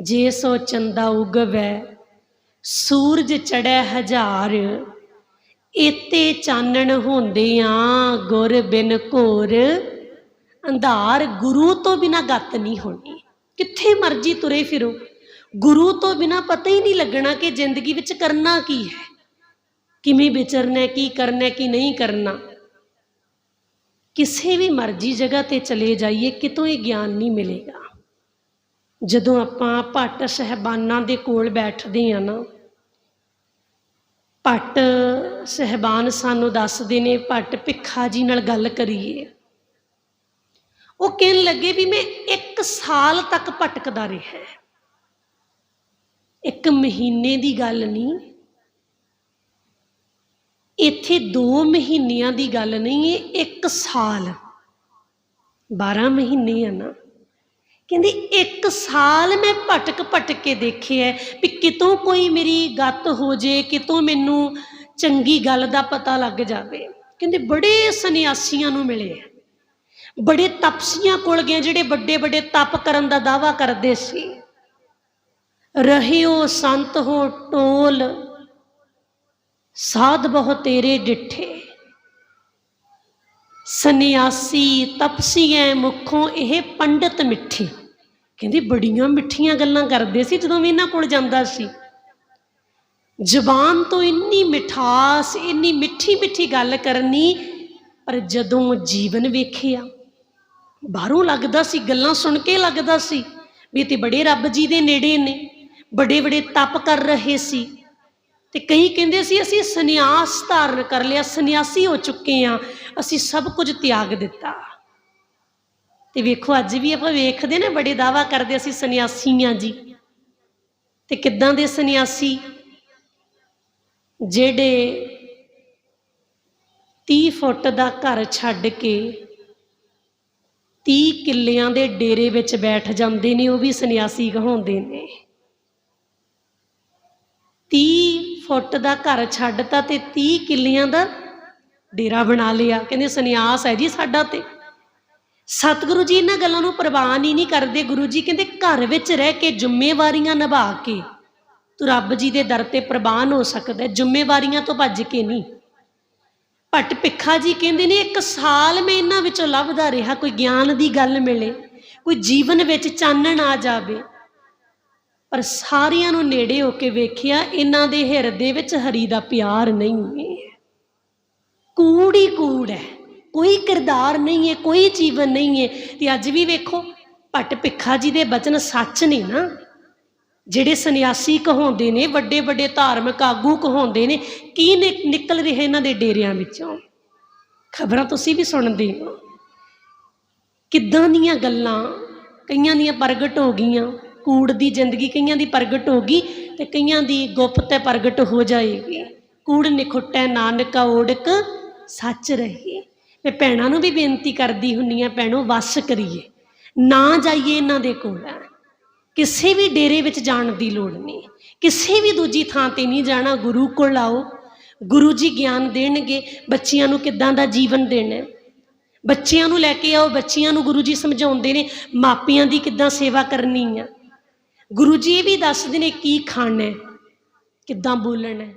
ਜੇ ਸੋ ਚੰਦਾ ਉਗਵੈ, ਸੂਰਜ ਚੜੈ ਹਜ਼ਾਰ। ਏਤੇ ਚਾਨਣ ਹੁੰਦਿਆਂ ਗੁਰ ਬਿਨ ਘੋਰ। ਅੰਧਾਰ ਗੁਰੂ ਤੋਂ ਬਿਨਾ ਗੱਤ ਨਹੀਂ ਹੋਣੀ। ਕਿੱਥੇ ਮਰਜ਼ੀ ਤੁਰੇ ਫਿਰੋ। ਗੁਰੂ ਤੋਂ ਬਿਨਾ ਪਤਾ ਹੀ ਨਹੀਂ ਲੱਗਣਾ ਕਿ ਜ਼ਿੰਦਗੀ ਵਿੱਚ ਕਰਨਾ ਕੀ ਹੈ। ਕਿਵੇਂ ਵਿਚਰਨਾ, ਕੀ ਕਰਨਾ, ਕੀ ਨਹੀਂ ਕਰਨਾ। ਕਿਸੇ ਵੀ ਮਰਜ਼ੀ ਜਗ੍ਹਾ ਤੇ ਚਲੇ ਜਾਈਏ, ਕਿਤੋਂ ਇਹ ਗਿਆਨ ਨਹੀਂ ਮਿਲੇਗਾ। ਜਦੋਂ ਆਪਾਂ ਭੱਟ ਸਹਿਬਾਨਾਂ ਦੇ ਕੋਲ ਬੈਠਦੇ ਆ ਨਾ, ਭੱਟ ਸਹਿਬਾਨ ਸਾਨੂੰ ਦੱਸਦੇ ਨੇ, ਭੱਟ ਭਿੱਖਾ ਜੀ ਨਾਲ ਗੱਲ ਕਰੀਏ। ਉਹ ਕਹਿਣ ਲੱਗੇ ਵੀ ਮੈਂ ਇੱਕ ਸਾਲ ਤੱਕ ਭਟਕਦਾ ਰਿਹਾ ਇੱਕ ਮਹੀਨੇ ਦੀ ਗੱਲ ਨਹੀਂ। ਇੱਥੇ 2 ਮਹੀਨਿਆਂ ਦੀ ਗੱਲ ਨਹੀਂ, ਇਹ ਇੱਕ ਸਾਲ। 12 ਮਹੀਨੇ ਆ ਨਾ। ਕਹਿੰਦੀ, ਇੱਕ ਸਾਲ ਮੈਂ ਭਟਕ ਭਟਕ ਕੇ ਦੇਖਿਆ ਵੀ ਕਿਤੋਂ ਕੋਈ ਮੇਰੀ ਗੱਤ ਹੋ ਜੇ, ਕਿਤੋਂ ਮੈਨੂੰ ਚੰਗੀ ਗੱਲ ਦਾ ਪਤਾ ਲੱਗ ਜਾਵੇ। ਕਹਿੰਦੇ, ਬੜੇ ਸੰਨਿਆਸੀਆਂ ਨੂੰ ਮਿਲੇ ਬੜੇ ਤਪਸੀਆਂ ਕੋਲ ਗਏ ਜਿਹੜੇ ਵੱਡੇ ਵੱਡੇ ਤਪ ਕਰਨ ਦਾ ਦਾਵਾ ਕਰਦੇ ਸੀ। ਰਹਿਓ ਸੰਤ ਹੋ ਟੋਲ, ਸਾਧ ਬਹੁ ਤੇਰੇ ਡਿੱਠੇ। ਸੰਨਿਆਸੀ ਤਪਸੀਐ ਮੁਖੋਂ ਇਹ ਪੰਡਤ ਮਿੱਠੀ। ਕਹਿੰਦੇ ਬੜੀਆਂ ਮਿੱਠੀਆਂ ਗੱਲਾਂ ਕਰਦੇ ਸੀ ਜਦੋਂ ਵੀ ਇਹਨਾਂ ਕੋਲ ਜਾਂਦਾ ਸੀ। ਜ਼ਬਾਨ ਤੋਂ ਇੰਨੀ ਮਿਠਾਸ, ਇੰਨੀ ਮਿੱਠੀ ਮਿੱਠੀ ਗੱਲ ਕਰਨੀ, ਪਰ ਜਦੋਂ ਜੀਵਨ ਵੇਖਿਆ, ਬਾਹਰੋਂ ਲੱਗਦਾ ਸੀ, ਗੱਲਾਂ ਸੁਣ ਕੇ ਲੱਗਦਾ ਸੀ ਵੀ ਇਹ ਤੇ ਬੜੇ ਰੱਬ ਜੀ ਦੇ ਨੇੜੇ ਨੇ, ਬੜੇ ਬੜੇ ਤਪ ਕਰ ਰਹੇ ਸੀ। ਤੇ ਕਈ ਕਹਿੰਦੇ ਸੀ, ਅਸੀਂ ਸੰਨਿਆਸ ਧਾਰਨ ਕਰ ਲਿਆ, ਸੰਨਿਆਸੀ ਹੋ ਚੁੱਕੇ ਆ ਅਸੀਂ ਸਭ ਕੁਝ ਤਿਆਗ ਦਿੱਤਾ। ਤੇ ਵੇਖੋ, ਅੱਜ ਵੀ ਆਪਾਂ ਵੇਖਦੇ ਨੇ, ਬੜੇ ਦਾਵਾ ਕਰਦੇ ਅਸੀਂ ਸੰਨਿਆਸੀ ਆ ਜੀ। ਤੇ ਕਿੱਦਾਂ ਦੇ ਸੰਨਿਆਸੀ? ਜਿਹੜੇ 30 ਫੁੱਟ ਦਾ ਘਰ ਛੱਡ ਕੇ 30 ਕਿੱਲਿਆਂ ਦੇ ਡੇਰੇ ਵਿੱਚ ਬੈਠ ਜਾਂਦੇ ਨੇ, ਉਹ ਵੀ ਸੰਨਿਆਸੀ ਕਹਾਉਂਦੇ ਨੇ। 30 ਫੁੱਟ ਦਾ ਘਰ ਛੱਡਤਾ ਤੇ 30 ਕਿੱਲਿਆਂ ਦਾ ਡੇਰਾ ਬਣਾ ਲਿਆ। ਕਹਿੰਦੇ ਸੰਨਿਆਸ ਹੈ ਜੀ ਸਾਡਾ ਤੇ। ਸਤਿਗੁਰੂ ਜੀ ਇਹਨਾਂ ਗੱਲਾਂ ਨੂੰ ਪ੍ਰਵਾਨ ਹੀ ਨਹੀਂ ਕਰਦੇ ਗੁਰੂ ਜੀ, ਕਹਿੰਦੇ ਘਰ ਵਿੱਚ ਰਹਿ ਕੇ ਜ਼ਿੰਮੇਵਾਰੀਆਂ ਨਿਭਾ ਕੇ ਤੂੰ ਰੱਬ ਜੀ ਦੇ ਦਰ ਤੇ ਪ੍ਰਵਾਨ ਹੋ ਸਕਦਾ, ਜ਼ਿੰਮੇਵਾਰੀਆਂ ਤੋਂ ਭੱਜ ਕੇ ਨਹੀਂ। ਭੱਟ ਭਿੱਖਾ ਜੀ ਕਹਿੰਦੇ ਨੇ, ਇੱਕ ਸਾਲ ਮੈਂ ਇਹਨਾਂ ਵਿੱਚੋਂ ਲੱਭਦਾ ਰਿਹਾ, ਕੋਈ ਗਿਆਨ ਦੀ ਗੱਲ ਮਿਲੇ, ਕੋਈ ਜੀਵਨ ਵਿੱਚ ਚਾਨਣ ਆ ਜਾਵੇ। ਪਰ ਸਾਰਿਆਂ ਨੂੰ ਨੇੜੇ ਹੋ ਕੇ ਵੇਖਿਆ, ਇਹਨਾਂ ਦੇ ਹਿਰਦੇ ਵਿੱਚ ਹਰੀ ਦਾ ਪਿਆਰ ਨਹੀਂ ਹੈ। ਕੂੜ ਹੀ ਕੂੜ ਹੈ। ਕੋਈ ਕਿਰਦਾਰ ਨਹੀਂ ਹੈ, ਕੋਈ ਜੀਵਨ ਨਹੀਂ ਹੈ। ਤੇ ਅੱਜ ਵੀ ਵੇਖੋ, ਭੱਟ ਭਿੱਖਾ ਜੀ ਦੇ ਬਚਨ ਸੱਚ ਨੇ ਨਾ। ਜਿਹੜੇ ਸੰਨਿਆਸੀ ਕਹਾਉਂਦੇ ਨੇ, ਵੱਡੇ ਵੱਡੇ ਧਾਰਮਿਕ ਆਗੂ ਕਹਾਉਂਦੇ ਨੇ, ਕੀ ਨਿ- ਨਿਕਲ ਰਿਹਾ ਇਹਨਾਂ ਦੇ ਡੇਰਿਆਂ ਵਿੱਚੋਂ? ਖਬਰਾਂ ਤੁਸੀਂ ਵੀ ਸੁਣਦੇ ਹੋ। ਕਿੱਦਾਂ ਦੀਆਂ ਗੱਲਾਂ? ਕਈਆਂ ਦੀਆਂ ਪ੍ਰਗਟ ਹੋ ਗਈਆਂ। ਕੂੜ ਦੀ ਜ਼ਿੰਦਗੀ ਕਈਆਂ ਦੀ ਪ੍ਰਗਟ ਹੋ ਗਈ ਤੇ ਕਈਆਂ ਦੀ ਗੁਪਤ ਪ੍ਰਗਟ ਹੋ ਜਾਏਗੀ। ਕੂੜ ਨਿਖੁੱਟੈ ਨਾਨਕਾ ਓੜਕ ਸੱਚ ਰਹੀ। ਮੈਂ ਭੈਣਾਂ ਨੂੰ ਵੀ ਬੇਨਤੀ ਕਰਦੀ ਹੁੰਨੀ ਆ, ਭੈਣੋ, ਵਸ ਕਰੀਏ। ਨਾ ਜਾਈਏ ਇਹਨਾਂ ਦੇ ਕੋਲ। ਕਿਸੇ ਵੀ ਡੇਰੇ ਵਿੱਚ ਜਾਣ ਦੀ ਲੋੜ ਨਹੀਂ। ਕਿਸੇ ਵੀ ਦੂਜੀ ਥਾਂ ਤੇ ਨਹੀਂ ਜਾਣਾ, ਗੁਰੂ ਕੋਲ ਆਓ। ਗੁਰੂ ਜੀ ਗਿਆਨ ਦੇਣਗੇ। ਬੱਚਿਆਂ ਨੂੰ ਕਿੱਦਾਂ ਦਾ ਜੀਵਨ ਦੇਣਾ ਹੈ। ਬੱਚਿਆਂ ਨੂੰ ਲੈ ਕੇ ਆਓ। ਬੱਚਿਆਂ ਨੂੰ ਗੁਰੂ ਜੀ ਸਮਝਾਉਂਦੇ ਨੇ, ਮਾਪਿਆਂ ਦੀ ਕਿੱਦਾਂ ਸੇਵਾ ਕਰਨੀ ਆ? ਗੁਰੂ ਜੀ ਇਹ ਵੀ ਦੱਸਦੇ ਨੇ ਕੀ ਖਾਣਾ ਹੈ? ਕਿੱਦਾਂ ਬੋਲਣਾ ਹੈ?